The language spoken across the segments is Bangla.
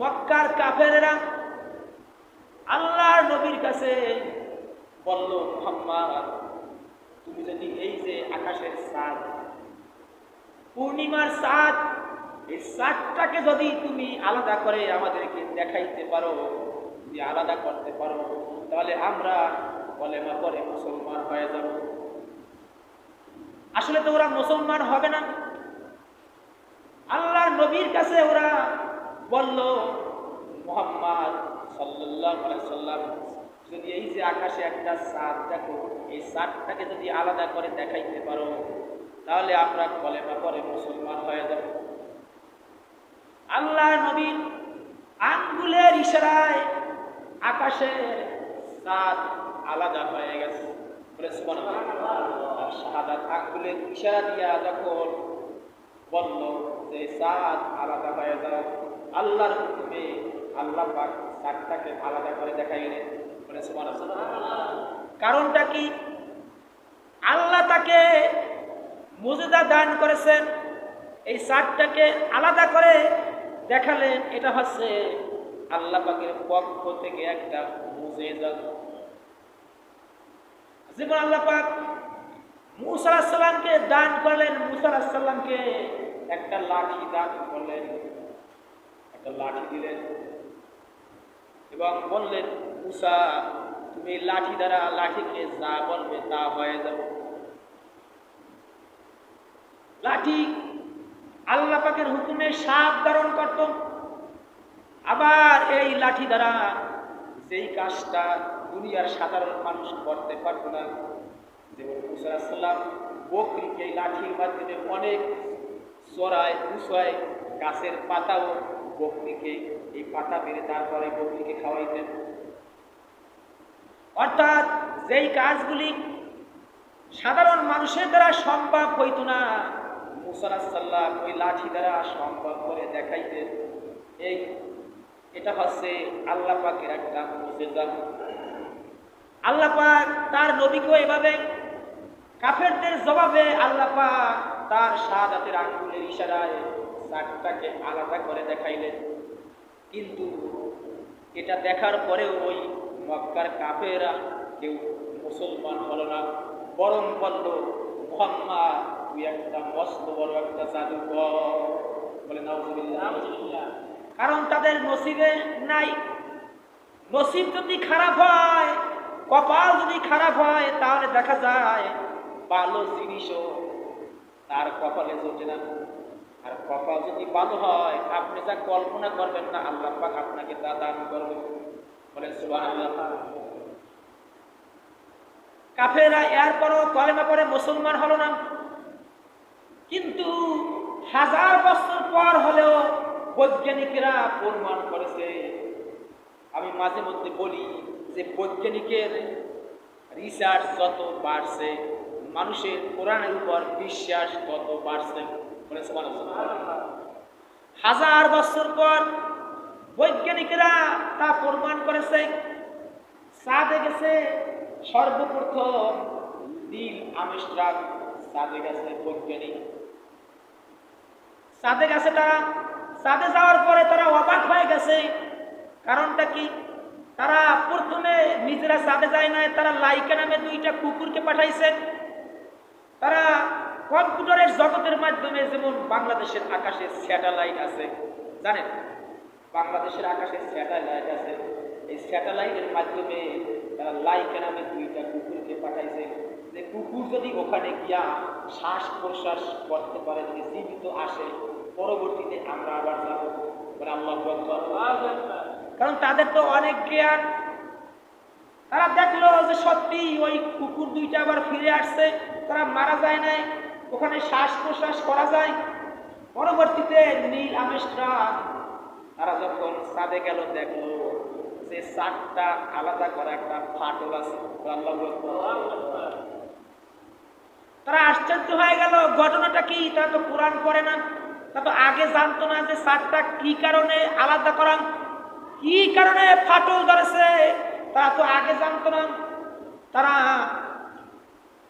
মক্কার কাফেরেরা আল্লাহর নবীর কাছে বলল, মোহাম্মদ, তুমি যদি এই যে আকাশের চাঁদ পূর্ণিমার চাঁদ এই চাঁদটাকে যদি তুমি আলাদা করে আমাদেরকে দেখাইতে পারো যদি আলাদা করতে পারো, তাহলে আমরা কলেমা পরে মুসলমান হয়ে যাব। আসলে তো ওরা মুসলমান হবে না। আল্লাহর নবীর কাছে ওরা বলল, মোহাম্মদ আলাইহি সাল্লাম, যদি এই যে আকাশে একটা চাঁদ দেখো, এই চাঁদটাকে যদি আলাদা করে দেখাইতে পারো, তাহলে আমরা কলেমা পরে মুসলমান হয়ে যাব। আল্লাহ নবীর আঙ্গুলের ইশারায় আকাশের চাঁদ আলাদা হয়ে গেছে। শাহাদাত আঙ্গুলের ইশারা দিয়া যখন বলল যে চাঁদ আলাদা হয়ে যাও আল্লাহর হুকুমে আল্লাহ পাক চাঁদটাকে আলাদা করে দেখাইলেন। কারণটা কি? আল্লাহ তাকে মুজিদা দান করেছেন, এই চাঁদটাকে আলাদা করে দেখালেন। এটা হচ্ছে আল্লাহ পাকের পক্ষ থেকে একটা মুজিজা যেমন আল্লাহ পাক দান করলেন, মুসা সাল্লামকে একটা লাঠি দান করলেন। লাঠি দিলেন এবং বললেন, মুসা, তুমি লাঠি দ্বারা লাঠিকে যা বলবে তা হয়ে যাবে। লাঠি আল্লাহ পাকের হুকুমে সাপ ধারণ করত। আবার এই লাঠি দ্বারা যেই কাজটা দুনিয়ার সাধারণ মানুষ করতে পারতো না, যেমন মুসাল্লাম বকরিকে লাঠির মাধ্যমে অনেক চড়ায় উঁচায় গাছের পাতাও বকরিকে, এই পাতা মেরে তারপরে বকরিকে খাওয়াইতেন। অর্থাৎ যেই কাজগুলি সাধারণ মানুষের দ্বারা সম্ভব হইতো না মুসাল্লাম ওই লাঠি দ্বারা সম্ভব করে দেখাইতেন। এই, এটা হচ্ছে আল্লাহ পাকের একটা মুজেজা। আল্লাহ পাক তার নবীকেও এভাবে কাফেরদের জবাবে আল্লাহ পাক তার শাহাদাতের আঙ্গুলের ইশারায় চারটাকে আলাদা করে দেখাইলেন। কিন্তু এটা দেখার পরেও ওই মক্কার কাফেরা কেউ মুসলমান হল না বরং বলল মোহাম্মদ তুই একটা মস্ত বড় একটা জাদুকর। বলে নাউজুবিল্লাহ। কারণ তাদের নসিবে নাই। নসিব যদি খারাপ হয় কপাল যদি খারাপ হয় তাহলে দেখা যায় ভালো জিনিসও তার কপালে জোটে না। আর কপাল যদি ভালো হয়, আপনি যা কল্পনা করবেন না, আল্লাহ পাক আপনাকে তা দান করবে। বলেন সুবহানাল্লাহ। কাফেরা এরপরও কলেমা পরে মুসলমান হলো না। কিন্তু হাজার বছর পর হলেও বৈজ্ঞানিকেরা প্রমাণ করেছে। আমি মাঝে মধ্যে বলি যে বৈজ্ঞানিকের রিসার্চ যত বাড়ছে মানুষের কোরআনের উপর বিশ্বাস কত সুবহানাল্লাহ। হাজার বছর পর বৈজ্ঞানিকরা তা প্রমাণ করেছে। সাদে গেছে সর্বপ্রথম নীল আমিস্ট্রাক সাদে গেছে বৈজ্ঞানিক। সাদে গেছে তারা সাদে যাওয়ার পরে তারা অবাক হয়ে গেছে। কারণটা কি? তারা প্রথমে নিজেরা সাদে যায় না তারা লাইকা নামে দুইটা কুকুরকে পাঠাইছে। তারা কম্পিউটারের জগতের মাধ্যমে যেমন বাংলাদেশের আকাশে স্যাটেলাইট আছে, জানেন? বাংলাদেশের আকাশে স্যাটেলাইট আছে। এই স্যাটেলাইটের মাধ্যমে তারা লাইকা নামে দুইটা কুকুরকে পাঠাইছে। যে কুকুর যদি ওখানে গিয়া শ্বাস প্রশ্বাস করতে পারে, যদি জীবিত আসে, পরবর্তীতে আমরা আবার যাব। মানে আল্লাহ কারণ তাদের তো অনেক জ্ঞান। তারা দেখল যে সত্যি ওই কুকুর দুইটা আবার ফিরে আসছে। তারা মারা যায় নাই, ওখানে শ্বাস প্রশ্বাস করা যায়। পরবর্তীতে নীল আমিস্ট্রা তারা যখন সাদে গেল, দেখল যে চারটা আলাদা করা একটা ফাটল আছে। তারা আশ্চর্য হয়ে গেল, ঘটনাটা কি? তারা তো কোরআন পড়ে না। তারা তো আগে জানতো না যে চারটা কি কারণে আলাদা করা, কি কারণে ফাটল ধরেছে। তারা তো আগে জানতো না। তারা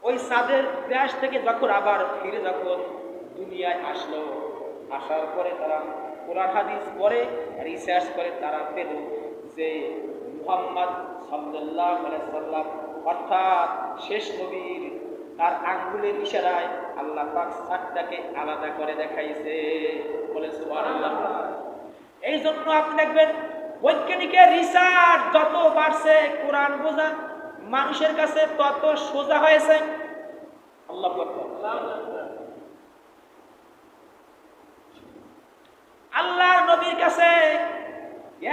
ওই সাদের দেশ থেকে যখন আবার ফিরে যখন দুনিয়ায় আসলো, আসার পরে তারা কোরআন হাদিস পড়ে রিসার্চ করে, তারা পেল যে মুহাম্মদ সাল্লাহ সাল্লাম অর্থাৎ শেষ নবীর তার আঙ্গুলের ইশারায় আল্লাহ পাক সাতটাকে আলাদা করে দেখাইছে। বলে এই জন্য আপনি দেখবেন বৈজ্ঞানিকের রিসার্চ যত বাড়ছে, কোরআন বোঝা মানুষের কাছে তত সোজা হয়েছে? আল্লাহ আল্লাহর নবীর কাছে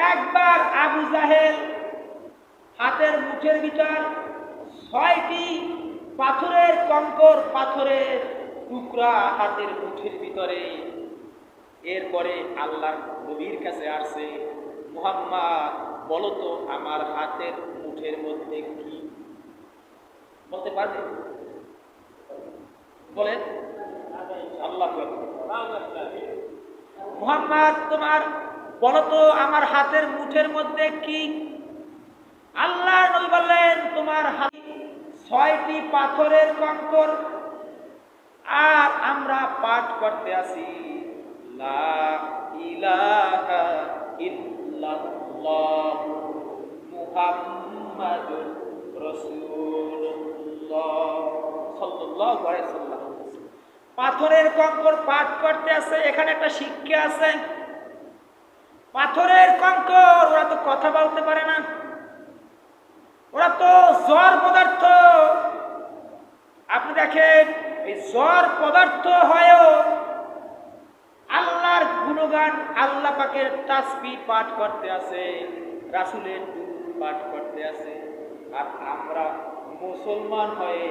একবার আবু জাহেল হাতের মুঠের ভিতর ছয়টি পাথরের কঙ্কর পাথরের টুকরা হাতের মুঠের ভিতরে এরপরে আল্লাহর নবীর কাছে আসছে মুহাম্মদ বলতো আমার হাতের মুঠের মধ্যে কি বলতে পারবে? বলেন। আল্লাহ মুহাম্মদ, তোমার বলো তো, আমার হাতের মুঠের মধ্যে কি? আল্লাহ নবী বললেন, তোমার হাতে ছয়টি পাথরের কঙ্কর, আর আমরা পাঠ করতে আসি লা ইলাহা ইল্লাল্লাহ মুহাম্মাদুর রাসূলুল্লাহ সাল্লাল্লাহু আলাইহি সাল্লাম। পাথরের কঙ্কর পাঠ করতে আছে এখানে একটা শিক্ষা আছে। পাথরের কঙ্কর, ওরা তো কথা বলতে পারে না। ওরা তো জ্বর পদার্থ। আপনি দেখেন, এই জ্বর পদার্থ হয়েও আল্লাহর গুণগান আল্লাহ পাকের তাসবি পাঠ করতে আছে রাসুলের পাঠ করতে আছে। আর আমরা মুসলমান হয়ে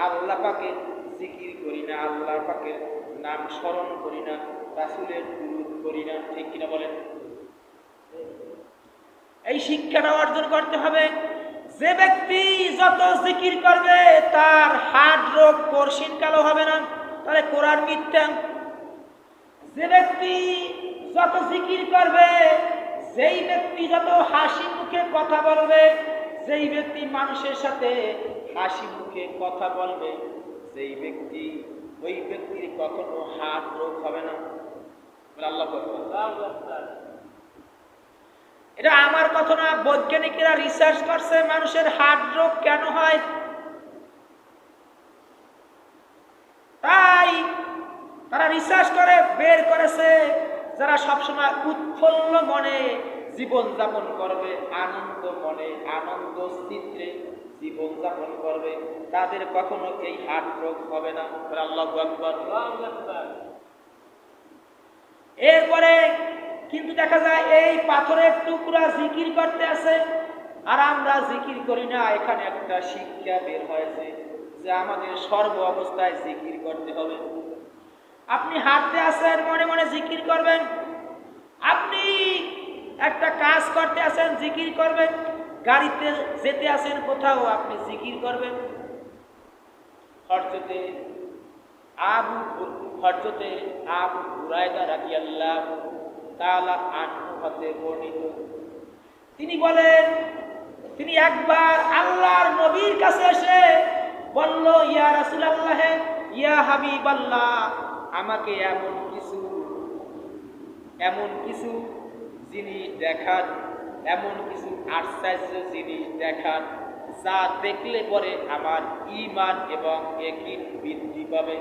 আল্লাহ পাকের জিকির করি না, আল্লাহ পাকের নাম স্মরণ করি না, রাসুলের দুরূদ করি না, ঠিক কিনা বলেন? এই শিক্ষাটা অর্জন করতে হবে। যে ব্যক্তি যত জিকির করবে, তার হার্ট রোগ পরশিন কালো হবে না। তাহলে কোরআন মিথ্যা। যে ব্যক্তি যত জিকির করবে, যেই ব্যক্তি যত হাসি মুখে কথা বলবে, যেই ব্যক্তি মানুষের সাথে হাসি মুখে কথা বলবে, যেই ব্যক্তি, ওই ব্যক্তির কখনো হার্ট রোগ হবে না। আল্লাহ এটা আমার কথা না, বৈজ্ঞানিকেরা রিসার্চ করছে মানুষের হার্ট রোগ কেন হয়। তাই তারা রিসার্চ করে, বের করেছে, যারা সবসময় উৎফুল্ল মনে জীবন যাপন করবে আনন্দ মনে আনন্দ চিত্রে জীবন যাপন করবে। তাদের কখনো এই হার্ট রোগ হবে না। আল্লাহ আকবর। এরপরে কিন্তু দেখা যায় এই পাথরের টুকরা জিকির করতে আছে। আর আমরা জিকির করি না এখানে একটা শিক্ষা বের হয়েছে যে আমাদের সর্ব অবস্থায় জিকির করতে হবে। আপনি হাঁটতে আসেন মনে মনে জিকির করবেন। আপনি একটা কাজ করতে আসেন, জিকির করবেন। গাড়িতে যেতে আসেন, কোথাও আপনি জিকির করবেন। হরজতে আবু হরজতে আবু হুরায়দা রাদিয়াল্লাহু তাআলা আনহু হতে বর্ণিত। তিনি বলেন, তিনি একবার আল্লাহর নবীর কাছে এসে বলল, ইয়া রাসূলুল্লাহ, ইয়া হাবিবাল্লাহ, আমাকে এমন কিছু এমন কিছু জিনিস দেখান, এমন কিছু আশ্চর্য জিনিস দেখান, যা দেখলে পরে আমার ইমান এবং একিন বৃদ্ধি পাবে।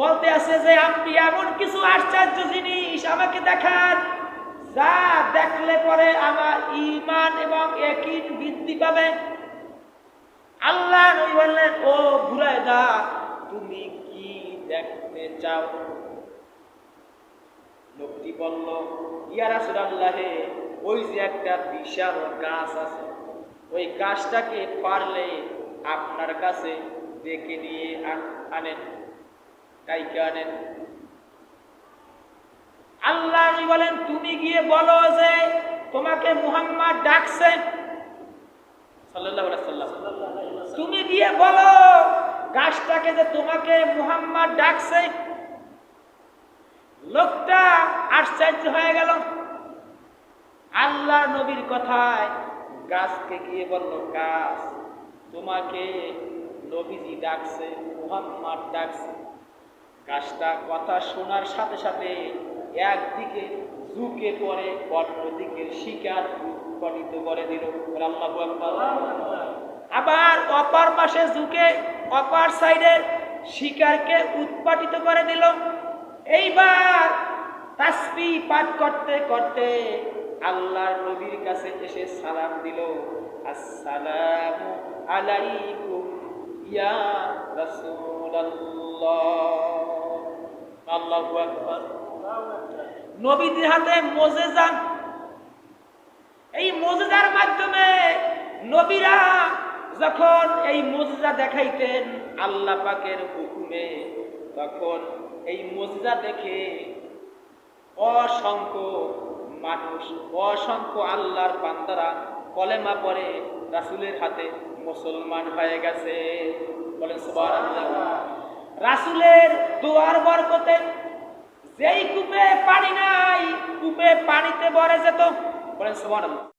বলতে আছে যে, আপনি এমন কিছু আশ্চর্য জিনিস আমাকে দেখান, যা দেখলে পরে আমার ইমান এবং একিন বৃদ্ধি পাবে। আল্লাহ বললেন, ও বুরাইদা তুমি কি দেখতে চাও? লোকটি বলল, ইয়া রাসূলুল্লাহে, ওই যে একটা বিশাল গাছ আছে, ওই গাছটাকে পারলে আপনার কাছে ডেকে নিয়ে আনেন, কাইকে আনেন? আল্লাহ বলেন, তুমি গিয়ে বলো যে তোমাকে মুহাম্মদ ডাকছে। সাল্লাল্লাহু আলাইহি সাল্লাম, তুমি গিয়ে বলো গাছটাকে যে তোমাকে মুহাম্মদ ডাকছে। লোকটা আশ্চর্য হয়ে গেল। আল্লাহ নবীর কথায় গাছকে গিয়ে বলল, গাছ, তোমাকে নবীজি ডাকছে, মুহাম্মদ ডাকছে। কাজটা কথা শোনার সাথে সাথে একদিকে ঝুঁকে পড়ে অন্যদিকে শিকার উৎপাদিত করে দিল। আবার অপার পাশে ঝুঁকে অপার সাইডের শিকারকে উৎপাদিত করে দিল। এইবার তাসবি পাঠ করতে করতে আল্লাহর নবীর কাছে এসে সালাম দিল। আসসালামু আলাইকুম ইয়া রাসূলুল্লাহ। আল্লাহু আকবার। নবীদের হাতে মোজেজা এই মোজেজার মাধ্যমে নবীরা যখন এই মোজেজা দেখাইতেন, আল্লাহ পাকের হুকুমে তখন এই মোজেজা দেখে অসংখ্য মানুষ, অসংখ্য আল্লাহর বান্দারা কলেমা পরে রাসুলের হাতে মুসলমান হয়ে গেছে। বলেন রাসূলের দোয়ার বরকতে যেই কূপে পানি নাই, কূপে পানিতে ভরে যেত। বলেন সুবহানাল্লাহ।